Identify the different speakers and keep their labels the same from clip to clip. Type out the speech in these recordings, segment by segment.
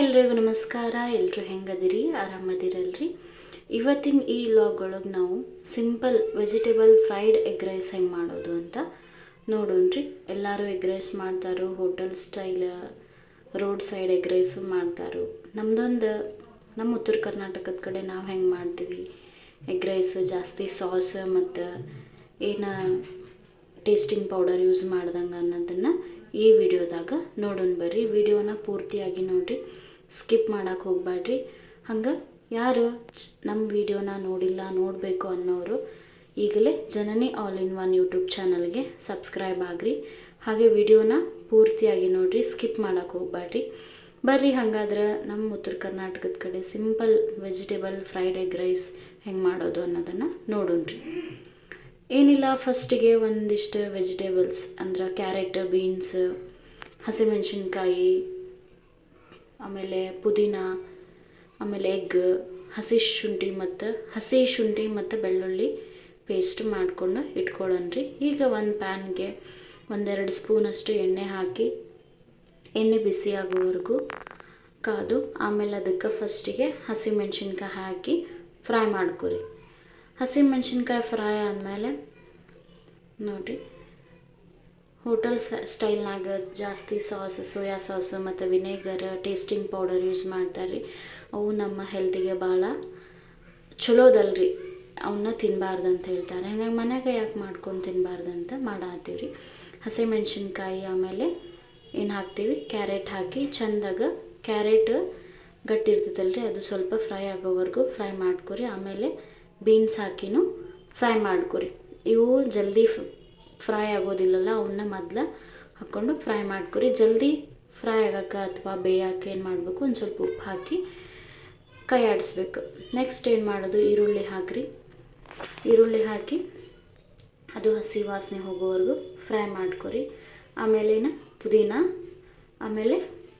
Speaker 1: ಎಲ್ರಿಗೂ ನಮಸ್ಕಾರ. ಎಲ್ಲರೂ ಹೆಂಗದಿರಿ? ಆರಾಮದಿರಲ್ರಿ? ಇವತ್ತಿನ ಈ ಲಾಗ್ ಒಳಗೆ ನಾವು simple vegetable fried egg rice ಹೆಂಗೆ ಮಾಡೋದು ಅಂತ ನೋಡೋಣ್ರಿ. ಎಲ್ಲರೂ ಎಗ್ ರೈಸ್ ಮಾಡ್ತಾರೋ hotel style road side egg rice ಮಾಡ್ತಾರೋ. ನಮ್ದೊಂದು ನಮ್ಮ ಉತ್ತರ ಕರ್ನಾಟಕದ ಕಡೆ ನಾವು ಹೆಂಗೆ ಮಾಡ್ತೀವಿ? ಎಗ್ ರೈಸ್ ಜಾಸ್ತಿ ಸಾಸ್ ಮತ್ತು ಏನು ಟೇಸ್ಟಿಂಗ್ ಪೌಡರ್ ಯೂಸ್ ಮಾಡ್ದಂಗೆ ಅನ್ನೋದನ್ನು ಈ ವಿಡಿಯೋದಾಗ ನೋಡೋಣ ಬರ್ರಿ. ವಿಡಿಯೋನ ಪೂರ್ತಿಯಾಗಿ ನೋಡ್ರಿ. ಸ್ಕಿಪ್ ಮಾಡೋಕ್ಕೆ ಹೋಗ್ಬೇಡ್ರಿ ಹಂಗೆ ಯಾರು ನಮ್ಮ ವಿಡಿಯೋನ ನೋಡಿಲ್ಲ ನೋಡಬೇಕು ಅನ್ನೋರು ಈಗಲೇ Janani all in one YouTube ಚಾನಲ್ಗೆ ಸಬ್ಸ್ಕ್ರೈಬ್ ಆಗ್ರಿ. ಹಾಗೆ ವಿಡಿಯೋನ ಪೂರ್ತಿಯಾಗಿ ನೋಡ್ರಿ, ಸ್ಕಿಪ್ ಮಾಡೋಕ್ಕೆ ಹೋಗ್ಬೇಡ್ರಿ ಬರ್ರಿ ಹಂಗಾದ್ರೆ ನಮ್ಮ ಉತ್ತರ ಕರ್ನಾಟಕದ ಕಡೆ simple vegetable, fried egg rice ಹೆಂಗೆ ಮಾಡೋದು ಅನ್ನೋದನ್ನು ನೋಡೋಣ್ರಿ. ಏನಿಲ್ಲ, ಫಸ್ಟಿಗೆ ಒಂದಿಷ್ಟು ವೆಜಿಟೇಬಲ್ಸ್ ಅಂದ್ರೆ ಕ್ಯಾರೆಟ್, ಬೀನ್ಸ್, ಹಸಿಮೆಣಸಿನ್ಕಾಯಿ ಆಮೇಲೆ ಪುದೀನ, ಆಮೇಲೆ ಎಗ್ ಹಸಿ ಶುಂಠಿ ಮತ್ತು, ಹಸಿ ಶುಂಠಿ ಮತ್ತು ಬೆಳ್ಳುಳ್ಳಿ ಪೇಸ್ಟ್ ಮಾಡ್ಕೊಂಡು ಇಟ್ಕೊಳ್ಳೋಣ್ರಿ ಈಗ ಒಂದು ಪ್ಯಾನ್ಗೆ ಒಂದೆರಡು ಸ್ಪೂನಷ್ಟು ಎಣ್ಣೆ ಹಾಕಿ, ಎಣ್ಣೆ ಬಿಸಿ ಆಗೋವರೆಗೂ ಕಾದು, ಆಮೇಲೆ ಅದಕ್ಕೆ ಫಸ್ಟಿಗೆ ಹಸಿಮೆಣ್ಸಿನ್ಕಾಯಿ ಹಾಕಿ ಫ್ರೈ ಮಾಡ್ಕೊರಿ. ಹಸಿಮೆಣ್ಸಿನ್ಕಾಯಿ ಫ್ರೈ ಆದಮೇಲೆ, ನೋಡಿರಿ. ಹೋಟೆಲ್ ಸ್ಟೈಲ್ನಾಗ ಜಾಸ್ತಿ ಸಾಸ್, ಸೋಯಾ ಸಾಸ್ ಮತ್ತು ವಿನೇಗರ್ ಟೇಸ್ಟಿಂಗ್ ಪೌಡರ್ ಯೂಸ್ ಮಾಡ್ತಾರೆ ರೀ ಅವು ನಮ್ಮ ಹೆಲ್ತಿಗೆ ಭಾಳ ಚಲೋದಲ್ರಿ. ಅವನ್ನ ತಿನ್ನಬಾರ್ದು ಅಂತ ಹೇಳ್ತಾರೆ. ಹಂಗಾಗಿ ಮನೆಗೆ ಯಾಕೆ ಮಾಡ್ಕೊಂಡು ತಿನ್ನಬಾರ್ದು ಅಂತ ಮಾಡಾತ್ತೀವಿ ರೀ ಹಸಿಮೆಣ್ಸಿನ್ಕಾಯಿ ಆಮೇಲೆ ಏನು ಹಾಕ್ತೀವಿ? ಕ್ಯಾರೆಟ್ ಹಾಕಿ ಚಂದಾಗ ಕ್ಯಾರೆಟ್ ಗಟ್ಟಿ ರೀ ಅದು ಸ್ವಲ್ಪ ಫ್ರೈ ಆಗೋವರೆಗೂ ಫ್ರೈ ಮಾಡ್ಕೊರಿ. ಆಮೇಲೆ ಬೀನ್ಸ್ ಹಾಕಿನೂ ಫ್ರೈ ಮಾಡ್ಕೊರಿ. ಇವು ಜಲ್ದಿ ಫ್ರೈ ಆಗೋದಿಲ್ಲಲ್ಲ ಅವನ್ನ ಮೊದ್ಲು ಹಾಕ್ಕೊಂಡು ಫ್ರೈ ಮಾಡ್ಕೊರಿ. ಜಲ್ದಿ ಫ್ರೈ ಆಗಕ್ಕೆ ಅಥವಾ ಬೇಯಕ್ಕೆ ಏನು ಮಾಡಬೇಕು? ಒಂದು ಸ್ವಲ್ಪ ಉಪ್ಪು ಹಾಕಿ ಕೈ ಆಡಿಸ್ಬೇಕು. ನೆಕ್ಸ್ಟ್ ಏನು ಮಾಡೋದು? ಈರುಳ್ಳಿ ಹಾಕ್ರಿ. ಈರುಳ್ಳಿ ಹಾಕಿ ಅದು ಹಸಿ ವಾಸನೆ ಹೋಗೋವರೆಗೂ ಫ್ರೈ ಮಾಡ್ಕೊರಿ. ಆಮೇಲೇನ ಪುದೀನ. ಆಮೇಲೆ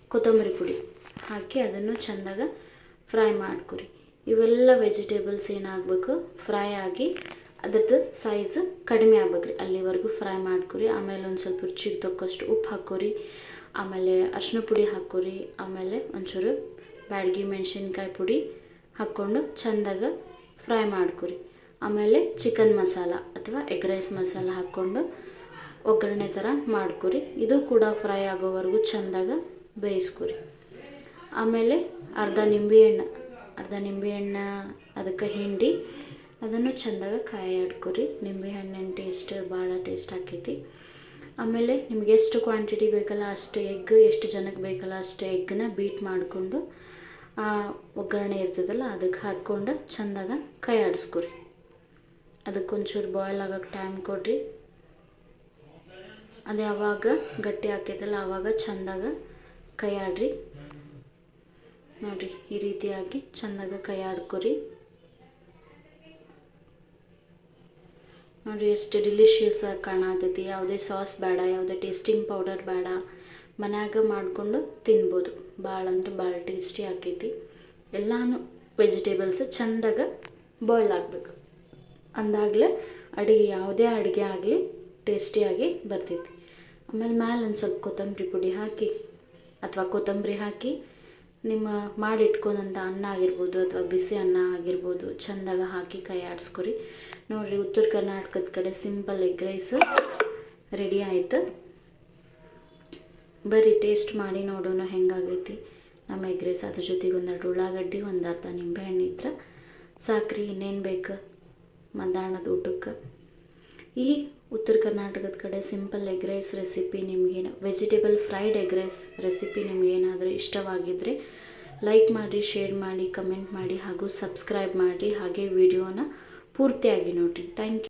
Speaker 1: ಕೊತ್ತಂಬರಿ ಪುಡಿ ಹಾಕಿ ಅದನ್ನು ಚೆಂದಾಗ ಫ್ರೈ ಮಾಡ್ಕೊರಿ. ಇವೆಲ್ಲ ವೆಜಿಟೇಬಲ್ಸ್ ಏನಾಗಬೇಕು? ಫ್ರೈ ಆಗಿ ಅದ್ರದ್ದು ಸೈಜ್ ಕಡಿಮೆ ಆಗ್ಬೇಕ್ರಿ. ಅಲ್ಲಿವರೆಗೂ ಫ್ರೈ ಮಾಡ್ಕೊರಿ. ಆಮೇಲೆ ಒಂದು ಸ್ವಲ್ಪ ರುಚಿಗೆ ತಕ್ಕಷ್ಟು ಉಪ್ಪು ಹಾಕೋರಿ ಆಮೇಲೆ ಅರಿಶಿನ ಪುಡಿ ಹಾಕೋರಿ ಆಮೇಲೆ ಒಂಚೂರು ಬ್ಯಾಡ್ಗಿ ಮೆಣಸಿನ್ಕಾಯಿ ಪುಡಿ ಹಾಕ್ಕೊಂಡು ಚೆಂದಾಗ ಫ್ರೈ ಮಾಡ್ಕೊರಿ. ಆಮೇಲೆ ಚಿಕನ್ ಮಸಾಲ ಅಥವಾ ಎಗ್ ರೈಸ್ ಮಸಾಲ ಹಾಕ್ಕೊಂಡು ಒಗ್ಗರಣೆ ಥರ ಮಾಡ್ಕೊರಿ. ಇದು ಕೂಡ ಫ್ರೈ ಆಗೋವರೆಗೂ ಚೆಂದಾಗ ಬೇಯಿಸ್ಕೊರಿ. ಆಮೇಲೆ ಅರ್ಧ ನಿಂಬೆಹಣ್ಣು ಅರ್ಧ ನಿಂಬೆಹಣ್ಣು ಅದಕ್ಕೆ ಹಿಂಡಿ ಅದನ್ನು ಚೆಂದಾಗ ಕಾಯಿ ನಿಂಬೆ ಹಣ್ಣಿನ ಟೇಸ್ಟ್ ಭಾಳ ಟೇಸ್ಟ್ ಆಕೈತಿ. ಆಮೇಲೆ ನಿಮ್ಗೆ ಎಷ್ಟು ಕ್ವಾಂಟಿಟಿ ಬೇಕಲ್ಲ ಅಷ್ಟು ಎಗ್ ಎಷ್ಟು ಜನಕ್ಕೆ ಬೇಕಲ್ಲ ಅಷ್ಟು ಎಗ್ಗನ್ನ ಬೀಟ್ ಮಾಡಿಕೊಂಡು, ಆ ಒಗ್ಗರಣೆ ಇರ್ತದಲ್ಲ ಅದಕ್ಕೆ ಹಾಕ್ಕೊಂಡು ಚೆಂದಾಗ ಕೈ ಆಡಿಸ್ಕೊರಿ. ಅದಕ್ಕೆ ಒಂಚೂರು ಬಾಯ್ಲ್ ಆಗೋಕ್ಕೆ ಟೈಮ್ ಕೊಡ್ರಿ. ಅದು ಯಾವಾಗ ಗಟ್ಟಿ ಆಕೈತಲ್ಲ ಆವಾಗ ಚೆಂದಾಗ ಕೈ ಆಡ್ರಿ. ನೋಡಿರಿ, ಈ ರೀತಿಯಾಗಿ ಚೆಂದಾಗ ಕೈ ಆಡ್ಕೊರಿ. ನೋಡಿರಿ, ಎಷ್ಟು ಡಿಲಿಷಿಯಸ್ ಆಗಿ ಕಾಣತೈತಿ. ಯಾವುದೇ ಸಾಸ್ ಬೇಡ, ಯಾವುದೇ ಟೇಸ್ಟಿಂಗ್ ಪೌಡರ್ ಬೇಡ. ಮನ್ಯಾಗ ಮಾಡಿಕೊಂಡು ತಿನ್ಬೋದು. ಭಾಳ ಅಂದ್ರೆ ಭಾಳ ಟೇಸ್ಟಿ ಆಕೈತಿ. ಎಲ್ಲಾನು ವೆಜಿಟೇಬಲ್ಸ್ ಚೆಂದಾಗ ಬಾಯ್ಲ್ ಆಗಬೇಕು. ಅಂದಾಗಲೇ ಅಡುಗೆ, ಯಾವುದೇ ಅಡುಗೆ ಆಗಲಿ ಟೇಸ್ಟಿಯಾಗಿ ಬರ್ತೈತಿ. ಆಮೇಲೆ ಮ್ಯಾಲೆ ಒಂದು ಸ್ವಲ್ಪ ಕೊತ್ತಂಬರಿ ಪುಡಿ ಹಾಕಿ, ಅಥವಾ ಕೊತ್ತಂಬರಿ ಹಾಕಿ ನಿಮ್ಮ ಮಾಡಿಟ್ಕೊಂಡಂಥ ಅನ್ನ ಆಗಿರ್ಬೋದು ಅಥವಾ ಬಿಸಿ ಅನ್ನ ಆಗಿರ್ಬೋದು, ಚೆಂದಾಗ ಹಾಕಿ ಕೈ ಆಡಿಸ್ಕೊರಿ. ನೋಡಿರಿ ಉತ್ತರ ಕರ್ನಾಟಕದ ಕಡೆ ಸಿಂಪಲ್ ಎಗ್ ರೈಸ್ ರೆಡಿ ಆಯಿತು. ಬರ್ರಿ ಟೇಸ್ಟ್ ಮಾಡಿ ನೋಡೋಣ ಹೆಂಗಾಗೈತಿ. ನಮ್ಮ ಎಗ್ ರೈಸ್ ಅದ್ರ ಜೊತೆಗೆ ಒಂದೆರಡು ಉಳ್ಳಾಗಡ್ಡಿ, ಒಂದು ಅರ್ಧ ನಿಂಬೆಹಣ್ಣು ಇದ್ರೆ. ಸಾಕ್ರಿ ಇನ್ನೇನು ಬೇಕು? ಮಧ್ಯಾಹ್ನದ ಊಟಕ್ಕೆ. ಈ ಉತ್ತರ ಕರ್ನಾಟಕದ ಕಡೆ ಸಿಂಪಲ್ ಎಗ್ ರೈಸ್ ರೆಸಿಪಿ ನಿಮಗೇನು vegetable fried egg rice recipe ನಿಮಗೇನಾದರೂ ಇಷ್ಟವಾಗಿದ್ದರೆ ಲೈಕ್ ಮಾಡಿ ಶೇರ್ ಮಾಡಿ ಕಮೆಂಟ್ ಮಾಡಿ ಹಾಗೂ ಸಬ್ಸ್ಕ್ರೈಬ್ ಮಾಡಿ ಹಾಗೆ ವಿಡಿಯೋನ ಪೂರ್ತಿಯಾಗಿ ನೋಡಿರಿ. Thank you